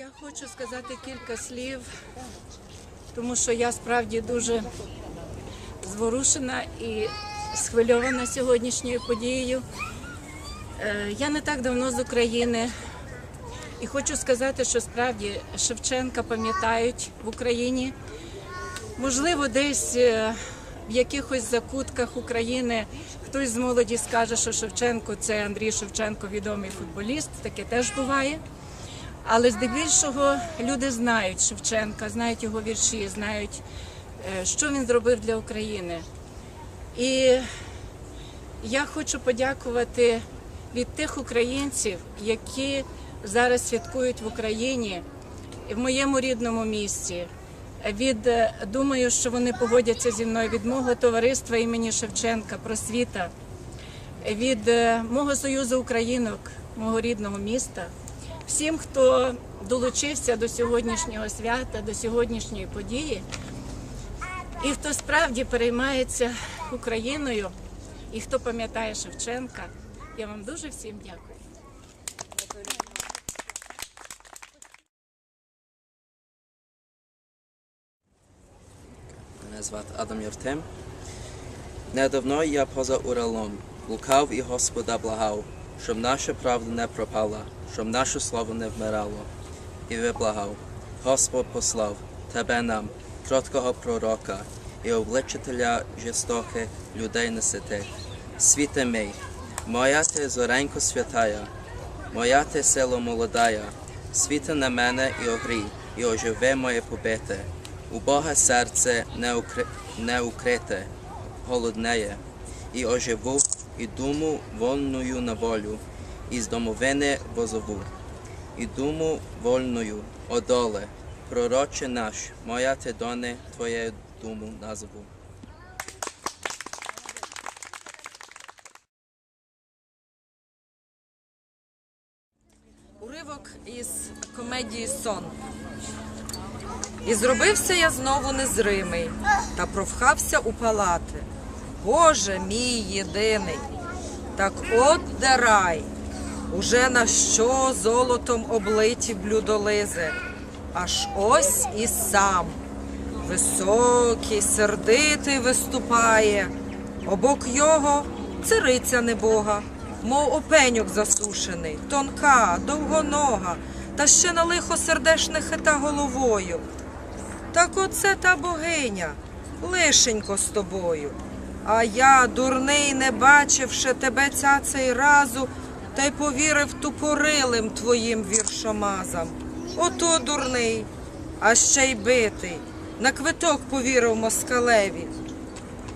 Я хочу сказати кілька слів, тому що я справді дуже зворушена і схвильована сьогоднішньою подією. Е, Я не так давно з України і хочу сказати, що справді Шевченка пам'ятають в Україні. Можливо, десь е, в якихось закутках України хтось з молоді скаже, що Шевченко це Андрій Шевченко, відомий футболіст. Таке теж буває. Але здебільшого люди знають Шевченка, знають його вірші, знають, е, що він зробив для України. І я хочу подякувати від тих українців, які зараз святкують в Україні в моєму рідному місті. Від е, думаю, що вони погодяться зі мною від мого товариства імені Шевченка, просвіта, від е, мого союзу українок, мого рідного міста, всім, хто долучився до сьогоднішнього свята, до сьогоднішньої події, і хто справді переймається Україною, і хто пам'ятає Шевченка. Я вам дуже всім дякую. Мене звати Адам Юртим. Недавно я поза Уралом лукав і Господа благав, щоб наша правда не пропала, щоб наше слово не вмирало. І виблагав, Господь послав тебе нам, кроткого пророка, і обличителя жорстоких людей несити. Світе мій, моя ти зоренько святая, моя ти сила молодая, світи на мене і огрій, і оживи моє побите. У Бога серце не, укрите, голоднеє, і оживу, і думу вольною на волю, і з домовини возову, і думу вольною, одоле, пророче наш, моя ти доне, твоє думу назову. Уривок із комедії Сон. І зробився я знову незримий, та провхався у палати. Боже мій єдиний, так от де рай, уже на що золотом облиті блюдолизи, аж ось і сам. Високий, сердитий виступає, обок його цариця небога, мов опеньок засушений, тонка, довгонога, та ще на лихо сердешне хита головою. Так оце та богиня, лишенько з тобою. А я, дурний, не бачивши тебе ця цей разу, та й повірив тупорилим твоїм віршомазам. Ото дурний, а ще й битий, на квиток повірив москалеві.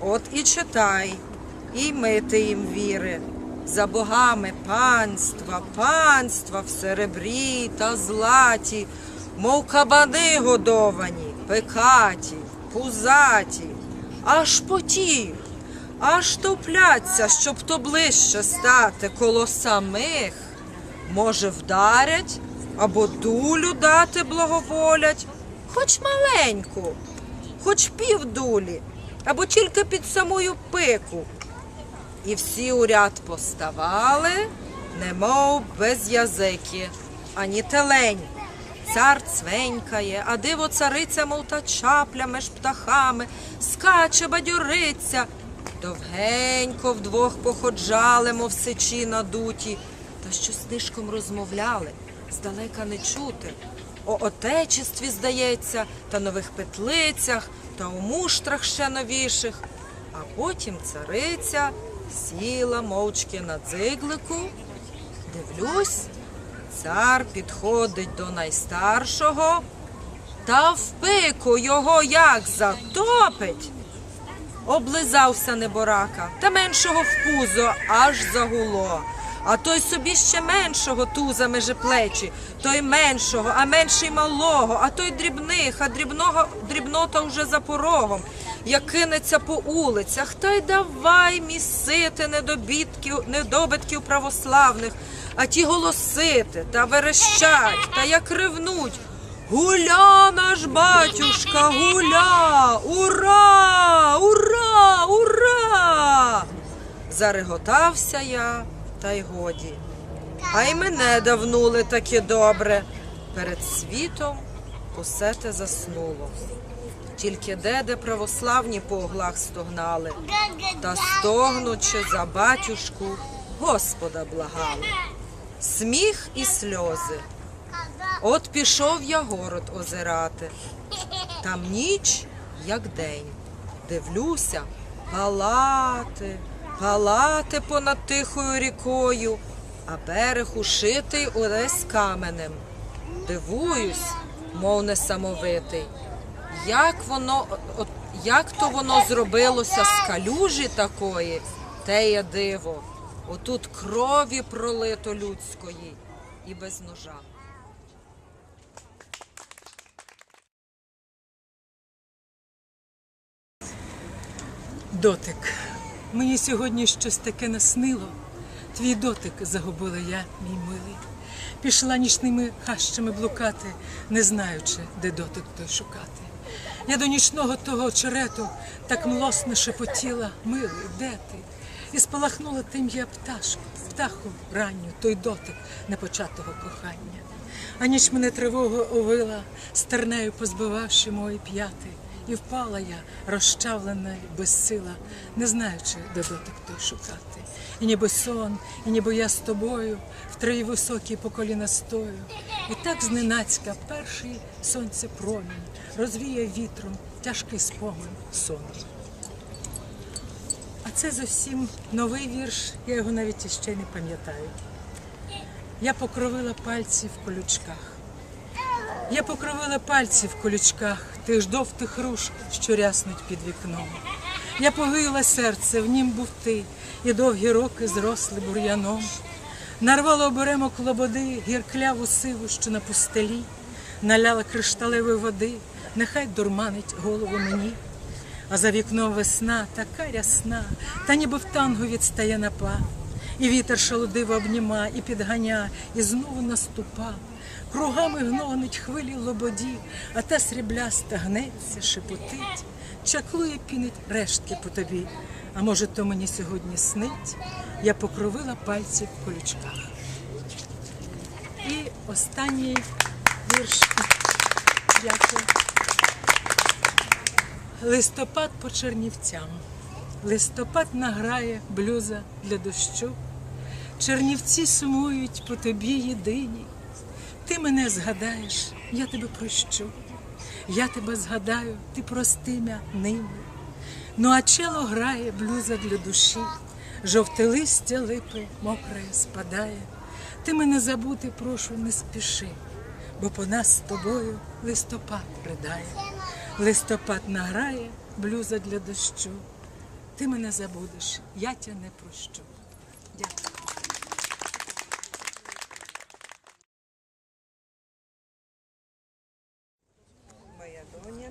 От і читай, і мити їм віри. За богами панства, панства в серебрі та златі, мов кабани годовані, пекаті, пузаті, аж потіють, аж топляться, щоб то ближче стати коло самих. Може, вдарять або дулю дати благоволять, хоч маленьку, хоч півдулі, або тільки під самою пику. І всі у ряд поставали, немов без язики, ані телень. Цар цвенькає, а диво цариця, мов та чапля меж птахами, скаче, бадьориться. Довгенько вдвох походжали, мов сичі надуті, та щось нишком розмовляли, здалека не чути. О отечестві, здається, та нових петлицях, та у муштрах ще новіших. А потім цариця сіла мовчки на дзиглику. Дивлюсь, цар підходить до найстаршого та в пику його як затопить. Облизався неборака, та меншого в пузо аж загуло. А той собі ще меншого туза межи плечі, той меншого, а менший малого, а той дрібних, а дрібного дрібнота вже за порогом, як кинеться по улицях, та й давай місити недобітків, недобитків православних, а ті голосити та верещать, та як ревнуть. Гуля наш батюшка, гуля! Ура! Ура! Ура! Зареготався я, та й годі. А й мене давнули таки добре. перед світом усе те заснуло. Тільки де, де православні по углах стогнали, та стогнучи за батюшку, Господа благали. Сміх і сльози. От пішов я город озирати, там ніч, як день. Дивлюся, палати, палати понад тихою рікою, а берег ушитий увесь каменем. Дивуюсь, мов несамовитий. Як воно, як то воно зробилося з калюжі такої, те є диво. Отут крові пролито людської і без ножа. Дотик. Мені сьогодні щось таке наснило. Твій дотик загубила я, мій милий. Пішла нічними хащами блукати, не знаючи, де дотик той шукати. Я до нічного того очерету так млосно шепотіла, милий, де ти? І спалахнула тим'я пташку, птаху ранню, той дотик непочатого кохання. А ніч мене тривога овила, стернею позбивавши мої п'яти. І впала я, розчавлена безсила, не знаючи, де дотик шукати. І ніби сон, і ніби я з тобою, в троїй високій по коліна стою. І так зненацька перший сонце промінь розвіє вітром тяжкий спомин сону. А це зовсім новий вірш, я його навіть іще не пам'ятаю. Я покровила пальці в колючках. Я покровила пальці в колючках тих жовтих руш, що ряснуть під вікном. Я погила серце, в нім був ти, і довгі роки зросли бур'яном. Нарвала оберемок лободи, гіркляву сиву, що на пустелі, наляла кришталевої води, нехай дурманить голову мені. А за вікном весна така рясна, та ніби в танго відстає напа. І вітер шалудиво обніма, і підганя, і знову наступа. Кругами гнонить хвилі лободі, а та срібляста гнеться, шепотить, чаклує пінить рештки по тобі. А може, то мені сьогодні снить, я покровила пальці в колючках. І останній вірш. Дякую. Листопад по чернівцям. Листопад награє блюза для дощу. Чернівці сумують по тобі єдині. Ти мене згадаєш, я тебе прощу. Я тебе згадаю, ти простимя нині. Ну а чело грає блюза для душі, жовте листя липи мокре спадає. Ти мене забути, прошу, не спіши, бо по нас з тобою листопад ридає. Листопад награє блюза для дощу. Ти мене забудеш, я тя не прощу. Дякую. Моя доня.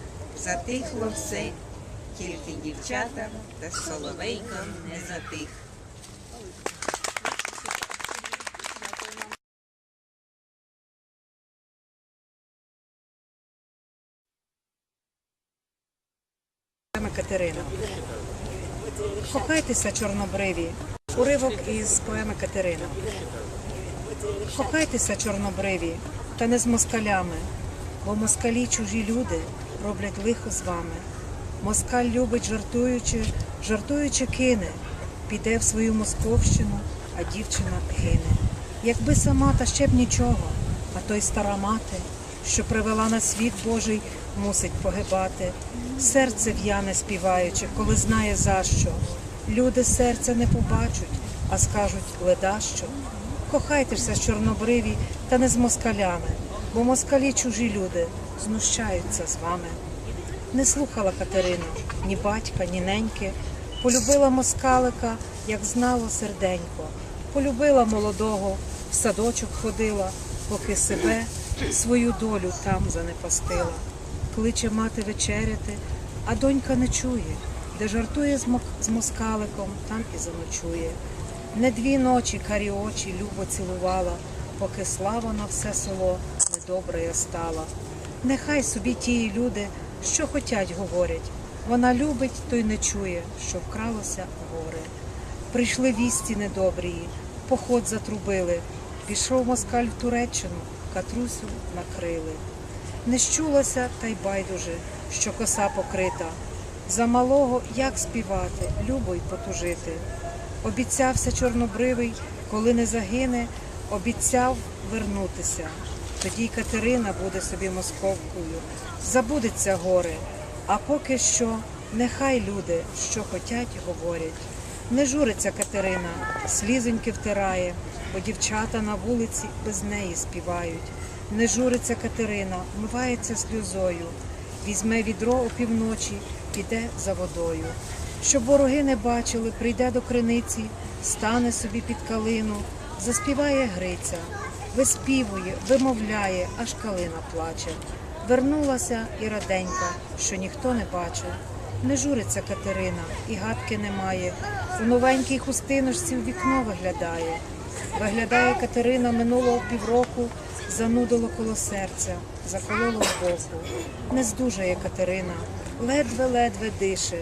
Затихло все, тільки дівчата та соловейко не затих. Катерина. Кохайтеся, чорнобриві. Уривок із поеми Катерина. Кохайтеся, чорнобриві, та не з москалями, бо москалі чужі люди роблять лихо з вами. Москаль любить жартуючи, жартуючи кине, піде в свою московщину, а дівчина гине. Якби сама та ще б нічого, а то й стара мати, що привела на світ Божий, мусить погибати. Серце в'яне співаючи, коли знає за що. Люди серця не побачать, а скажуть леда що. Кохайтеся, чорнобриві, та не з москалями, бо москалі чужі люди знущаються з вами. Не слухала Катерина ні батька, ні неньки. Полюбила москалика, як знало серденько. Полюбила молодого, в садочок ходила, поки себе, свою долю там занепастила. Кличе мати вечеряти, а донька не чує, де жартує з, москаликом, там і заночує. Не дві ночі карі очі любо цілувала, поки слава на все село недобрая стала. Нехай собі ті люди, що хотять, говорять. Вона любить, то й не чує, що вкралося горе. Прийшли вісті недобрії, поход затрубили. Пішов москаль в Туреччину, катрусю накрили. Не щулося, та й байдуже, що коса покрита. За малого як співати, любо й потужити. Обіцявся чорнобривий, коли не загине, обіцяв вернутися. Тоді Катерина буде собі московкою, забудеться горе. А поки що, нехай люди, що хотять, говорять. Не журиться Катерина, слізоньки втирає, бо дівчата на вулиці без неї співають. Не журиться Катерина, вмивається сльозою, візьме відро опівночі, піде за водою. Щоб вороги не бачили, прийде до криниці, стане собі під калину, заспіває Гриця, виспівує, вимовляє, аж калина плаче. Вернулася і раденька, що ніхто не бачив. Не журиться Катерина, і гадки немає. У новенькій хустиночці в вікно виглядає. Виглядає Катерина минулого півроку, занудило коло серця, закололо в боку. Не здужає Катерина, ледве-ледве дише.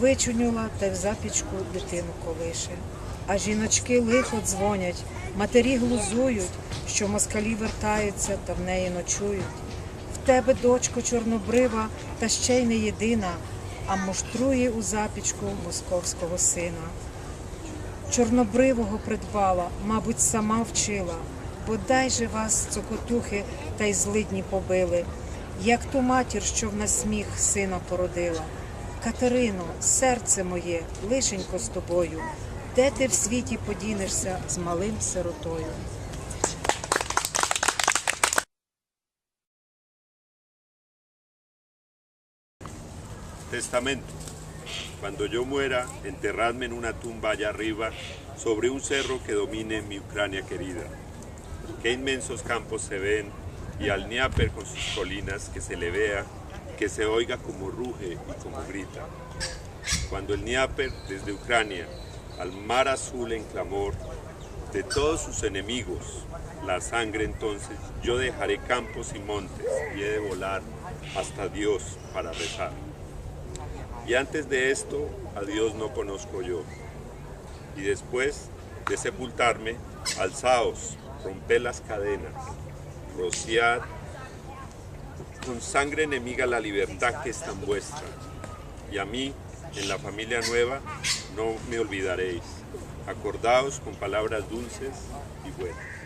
Вичунюла та в запічку дитину колише. А жіночки лихо дзвонять, матері глузують, що москалі вертаються та в неї ночують. В тебе, дочко, чорнобрива, та ще й не єдина, а муштрує у запічку московського сина. Чорнобривого придбала, мабуть, сама вчила, бодай же вас цокотухи та й злидні побили, як ту матір, що в нас сміх сина породила. Катерино, серце моє, лишенько з тобою, де ти в світі подінешся з малим сиротою? Testamento. Cuando yo muera, enterradme en una tumba allá arriba, sobre un cerro que domine mi Ucrania querida. Qué inmensos campos se ven, y al Dnieper con sus colinas, que se le vea, que se oiga como ruge y como grita. Cuando el Dnieper, desde Ucrania, al mar azul en clamor, de todos sus enemigos, la sangre entonces, yo dejaré campos y montes, y he de volar hasta Dios para rezar. Y antes de esto, a Dios no conozco yo. Y después de sepultarme, alzaos, romped las cadenas, rociad con sangre enemiga la libertad que es tan vuestra. Y a mí, en la familia nueva, no me olvidaréis. Acordaos con palabras dulces y buenas.